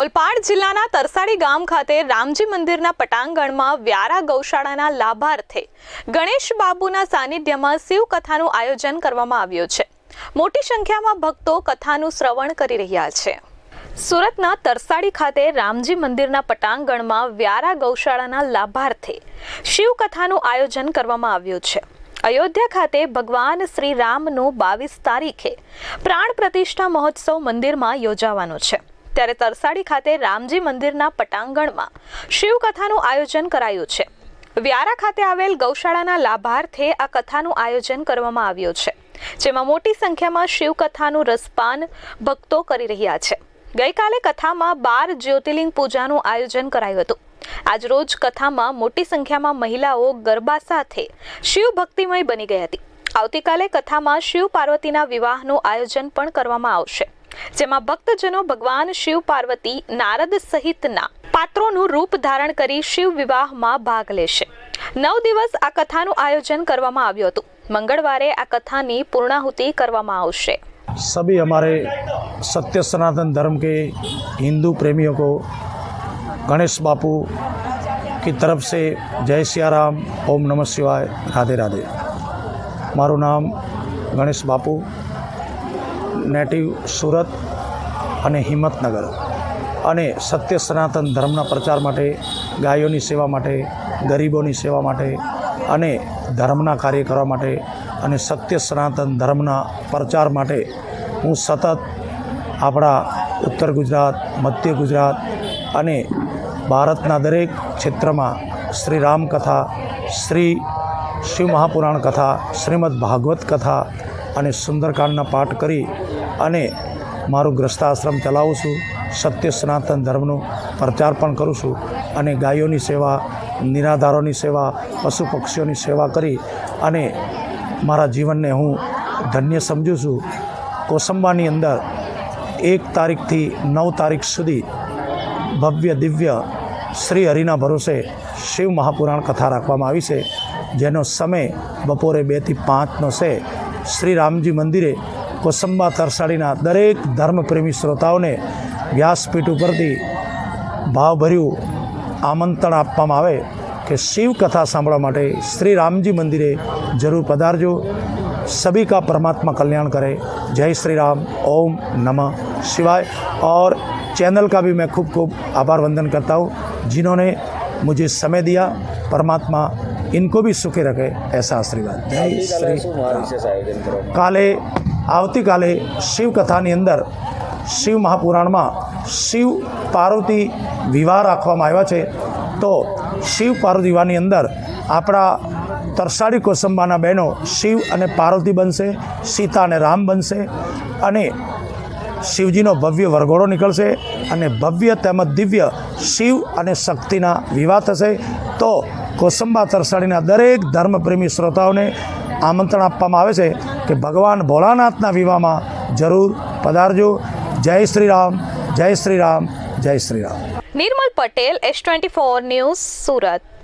ઓલપાડ જિલ્લાના તરસાડી ગામ ખાતે રામજી મંદિરના પટાંગણમાં વ્યારા ગૌશાળાના લાભાર્થે ગણેશ બાબુના સાનિધ્યમાં શિવકથાનું આયોજન કરવામાં આવ્યું છે. મોટી સંખ્યામાં ભક્તો કથાનું શ્રવણ કરી રહ્યા છે. સુરતના તરસાડી ખાતે રામજી મંદિરના પટાંગણમાં વ્યારા ગૌશાળાના લાભાર્થે શિવકથાનું આયોજન કરવામાં આવ્યું છે. અયોધ્યા ખાતે ભગવાન શ્રી રામનો બાવીસ તારીખે પ્રાણ પ્રતિષ્ઠા મહોત્સવ મંદિરમાં યોજાવાનો છે. ત્યારે તરસાડી ખાતે રામજી મંદિરના પટાંગણમાં શિવકથાનું આયોજન કરાયું છે. વ્યારા ખાતે આવેલ ગૌશાળાના લાભાર્થે આ કથાનું આયોજન કરવામાં આવ્યું છે, જેમાં મોટી સંખ્યામાં શિવકથાનું રસપાન ભક્તો કરી રહ્યા છે. ગઈકાલે કથામાં બાર જ્યોતિર્લિંગ પૂજાનું આયોજન કરાયું હતું. આજરોજ કથામાં મોટી સંખ્યામાં મહિલાઓ ગરબા સાથે શિવ ભક્તિમય બની ગઈ હતી. આવતીકાલે કથામાં શિવ પાર્વતીના વિવાહનું આયોજન પણ કરવામાં આવશે. જેમાં ભક્તજનો ભગવાન શિવ પાર્વતી નારદ સહિતના પાત્રોનું રૂપ ધારણ કરી શિવ વિવાહમાં ભાગ લેશે નવ દિવસ આ કથાનું આયોજન કરવામાં આવ્યું હતું મંગળવારે આ કથાની પૂર્ણાહુતિ કરવામાં આવશે सभी हमारे सत्य सनातन धर्म के हिंदू प्रेमियों को गणेश बापू की तरफ से जय सिया राम ओम नमः शिवाय राधे राधे મારું નામ ગણેશ બાપુ નેટિવ સુરત અને હિંમતનગર. અને સત્ય સનાતન ધર્મના પ્રચાર માટે, ગાયોની સેવા માટે, ગરીબોની સેવા માટે અને ધર્મના કાર્ય કરવા માટે અને સત્ય સનાતન ધર્મના પ્રચાર માટે હું સતત આપણા ઉત્તર ગુજરાત, મધ્ય ગુજરાત અને ભારતના દરેક ક્ષેત્રમાં શ્રી રામ કથા શ્રી શિવ મહાપુરાણ કથા, શ્રીમદ ભાગવત કથા અને સુંદરકાંડના પાઠ કરી અને મારું ગ્રસ્તાશ્રમ ચલાવું છું. સત્ય સનાતન ધર્મનો પ્રચાર પણ કરું છું અને ગાયોની સેવા, નિરાધારોની સેવા, પશુ પક્ષીઓની સેવા કરી અને મારા જીવનને હું ધન્ય સમજું છું. કોસંબાની અંદર એક તારીખથી નવ તારીખ સુધી ભવ્ય, દિવ્ય શ્રી હરિના ભરોસે શિવ મહાપુરાણ કથા રાખવામાં આવી છે. જેનો સમય બપોરે બેથી પાંચનો છે. શ્રી રામજી મંદિરે કોસંબા તરસાડીના દરેક ધર્મપ્રેમી શ્રોતાઓને વ્યાસપીઠ ઉપરથી ભાવભર્યું આમંત્રણ આપવામાં આવે કે શિવ કથા સાંભળવા માટે શ્રી રામજી મંદિરે જરૂર પધારજો सभी का परमात्मा कल्याण करे जय श्री राम ओम नमः शिवाय और चैनल का भी मैं खूब खूब आभार वंदन करता हूँ जिन्होंने मुझे समय दिया परमात्मा इनको भी सुखी रखे ऐसा आशीर्वाद जय આવતીકાલે શ્રી આવતીકાલે શિવકથાની અંદર શિવ મહાપુરાણમાં શિવ પાર્વતી વિવાહ રાખવામાં આવ્યા છે. તો શિવ પાર્વતી વિવાહની અંદર આપણા તરસાડી કોસંબાના બહેનો શિવ અને પાર્વતી બનશે, સીતા અને રામ બનશે અને શિવજીનો ભવ્ય વરઘોડો નીકળશે અને ભવ્ય તેમજ દિવ્ય શિવ અને શક્તિના વિવાહ થશે. તો કોસંબા તરસાડીના દરેક ધર્મપ્રેમી શ્રોતાઓને આમંત્રણ આપવામાં આવે છે કે ભગવાન ભોળાનાથના વિવાહમાં જરૂર પધારજો. જય શ્રી રામ જય શ્રી રામ જય Shri Ram Nirmal Patel S twenty four news Surat.